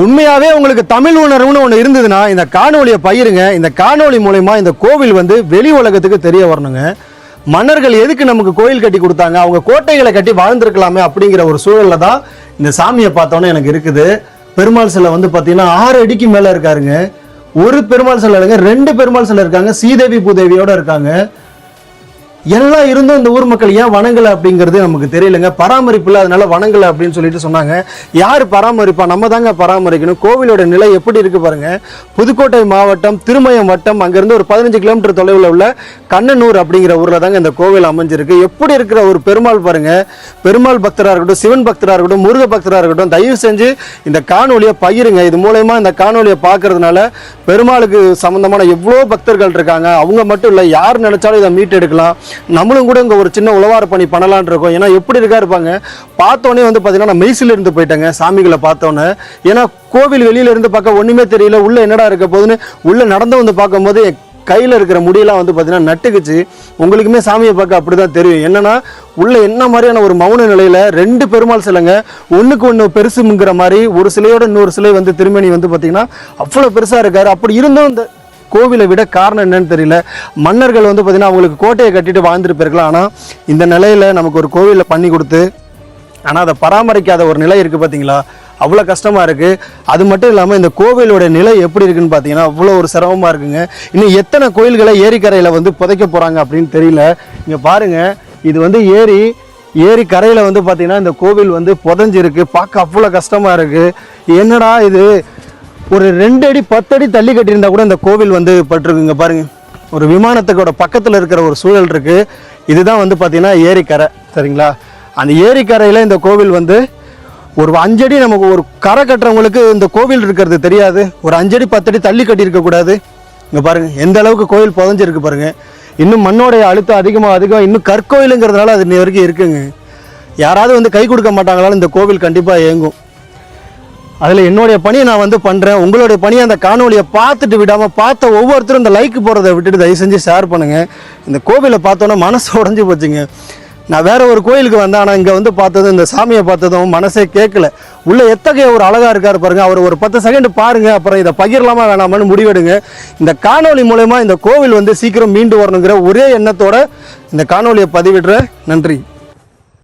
உண்மையாவே உங்களுக்கு தமிழ் உணர்வுன்னு ஒன்று இருந்ததுன்னா இந்த காணொலியை பயிருங்க இந்த காணொலி மூலயமா இந்த கோவில் வந்து வெளி உலகத்துக்கு தெரிய வரணுங்க. மன்னர்கள் எதுக்கு நமக்கு கோயில் கட்டி கொடுத்தாங்க? அவங்க கோட்டைகளை கட்டி வாழ்ந்திருக்கலாமே அப்படிங்கிற ஒரு சூழலில் தான் இந்த சாமியை பார்த்தோன்னே எனக்கு இருக்குது. பெருமாள் சிலை வந்து பார்த்தீங்கன்னா ஆறு அடிக்கு மேலே இருக்காருங்க. ஒரு பெருமாள் சிலை இல்லைங்க ரெண்டு பெருமாள் சிலை இருக்காங்க. சீதேவி பூதேவியோட இருக்காங்க. எல்லாம் இருந்தும் இந்த ஊர் மக்கள் ஏன் வணங்கலை அப்படிங்கிறது நமக்கு தெரியலங்க. பராமரிப்பு இல்லை அதனால வணங்கலை அப்படின்னு சொல்லிட்டு சொன்னாங்க. யார் பராமரிப்பா? நம்ம தாங்க பராமரிக்கணும். கோவிலோட நிலை எப்படி இருக்கு பாருங்க. புதுக்கோட்டை மாவட்டம் திருமயம் வட்டம் அங்கிருந்து ஒரு பதினஞ்சு கிலோமீட்டர் தொலைவில் உள்ள கண்ணனூர் அப்படிங்கிற ஊரில் தாங்க இந்த கோவில் அமைஞ்சிருக்கு. எப்படி இருக்கிற ஒரு பெருமாள் பாருங்க. பெருமாள் பக்தராக இருக்கட்டும் சிவன் பக்தராக இருக்கட்டும் முருக பக்தராக இருக்கட்டும் தயவு செஞ்சு இந்த காணொலியை பகிருங்க. இது மூலயமா இந்த காணொலியை பார்க்கறதுனால பெருமாளுக்கு சம்பந்தமான எவ்வளோ பக்தர்கள் இருக்காங்க. அவங்க மட்டும் இல்லை யார் நினைச்சாலும் இதை மீட்டெடுக்கலாம். நம்மளும் கூட இங்கே ஒரு சின்ன உழவார பணி பண்ணலான் இருக்கோம். ஏன்னா எப்படி இருக்கா இருப்பாங்க? பார்த்தோன்னே வந்து பார்த்தீங்கன்னா நான் மெய்சில் இருந்து போயிட்டேங்க சாமிகளை பார்த்தோன்னே. ஏன்னா கோவில் வெளியில இருந்து பார்க்க ஒன்றுமே தெரியல உள்ள என்னடா இருக்க போகுதுன்னு உள்ள நடந்து வந்து பார்க்கும்போது என் கையில் இருக்கிற முடியெல்லாம் வந்து பார்த்தீங்கன்னா நட்டுக்குச்சு. உங்களுக்குமே சாமியை பார்க்க அப்படி தான் தெரியும். என்னன்னா உள்ள என்ன மாதிரியான ஒரு மௌன நிலையில் ரெண்டு பெருமாள் சிலைங்க ஒன்றுக்கு ஒன்று பெருசுங்கிற மாதிரி ஒரு சிலையோட இன்னொரு சிலை வந்து திருமணி வந்து பார்த்தீங்கன்னா அவ்வளோ பெருசாக இருக்காரு. அப்படி இருந்தும் இந்த கோவிலை விட காரணம் என்னன்னு தெரியல. மன்னர்கள் வந்து பார்த்தீங்கன்னா அவங்களுக்கு கோட்டையை கட்டிட்டு வாழ்ந்துருப்பிருக்கலாம் ஆனால் இந்த நிலையில் நமக்கு ஒரு கோவிலை பண்ணி கொடுத்து ஆனால் அதை பராமரிக்காத ஒரு நிலை இருக்குது பார்த்தீங்களா அவ்வளோ கஷ்டமாக இருக்குது அது மட்டும் இல்லாமல் இந்த கோவிலோட நிலை எப்படி இருக்குன்னு பார்த்தீங்கன்னா அவ்வளோ ஒரு சிரமமாக இருக்குங்க. இன்னும் எத்தனை கோயில்களை ஏரிக்கரையில் வந்து புதைக்க போகிறாங்க அப்படின்னு தெரியல. இங்கே பாருங்கள் இது வந்து ஏரி ஏரி கரையில் வந்து பார்த்தீங்கன்னா இந்த கோவில் வந்து புதஞ்சிருக்கு. பார்க்க அவ்வளோ கஷ்டமாக இருக்குது என்னடா இது? ஒரு ரெண்டு அடி பத்து அடி தள்ளி கட்டியிருந்தா கூட இந்த கோவில் வந்து பட்டிருக்குங்க பாருங்கள் ஒரு விமானத்துக்கோட பக்கத்தில் இருக்கிற ஒரு சூழல் இருக்குது இதுதான் வந்து பார்த்தீங்கன்னா ஏரிக்கரை சரிங்களா? அந்த ஏரிக்கரையில் இந்த கோவில் வந்து ஒரு அஞ்சடி நமக்கு ஒரு கரை கட்டுறவங்களுக்கு இந்த கோவில் இருக்கிறது தெரியாது. ஒரு அஞ்சடி பத்தடி தள்ளி கட்டியிருக்கக்கூடாது இங்கே பாருங்கள் எந்த அளவுக்கு கோவில் புதஞ்சிருக்கு பாருங்கள் இன்னும் மண்ணோடைய அழுத்தம் அதிகமாக அதிகம். இன்னும் கற்கோயிலுங்கிறதுனால அது இன்னி வரைக்கும் இருக்குங்க. யாராவது வந்து கை கொடுக்க மாட்டாங்களாலும் இந்த கோவில் கண்டிப்பாக இயங்கும். அதில் என்னுடைய பணியை நான் வந்து பண்ணுறேன் உங்களுடைய பணியை அந்த காணொலியை பார்த்துட்டு விடாமல் பார்த்த ஒவ்வொருத்தரும் இந்த லைக் போடுறதை விட்டுட்டு தயவு செஞ்சு ஷேர் பண்ணுங்கள் இந்த கோவிலை பார்த்தோன்னே மனசு உடஞ்சி போச்சுங்க. நான் வேற ஒரு கோயிலுக்கு வந்தேன். ஆனால் இங்கே வந்து பார்த்ததும் இந்த சாமியை பார்த்ததும் மனசே கேட்கல. உள்ளே எத்தகைய ஒரு அழகாக இருக்கார் பாருங்கள் அவர் ஒரு பத்து செகண்ட் பாருங்கள் அப்புறம் இதை பகிரலாமா வேணாமான்னு முடிவெடுங்க. இந்த காணொளி மூலயமா இந்த கோவில் வந்து சீக்கிரம் மீண்டு வரணுங்கிற ஒரே எண்ணத்தோட இந்த காணொலியை பதிவிடுறேன். நன்றி.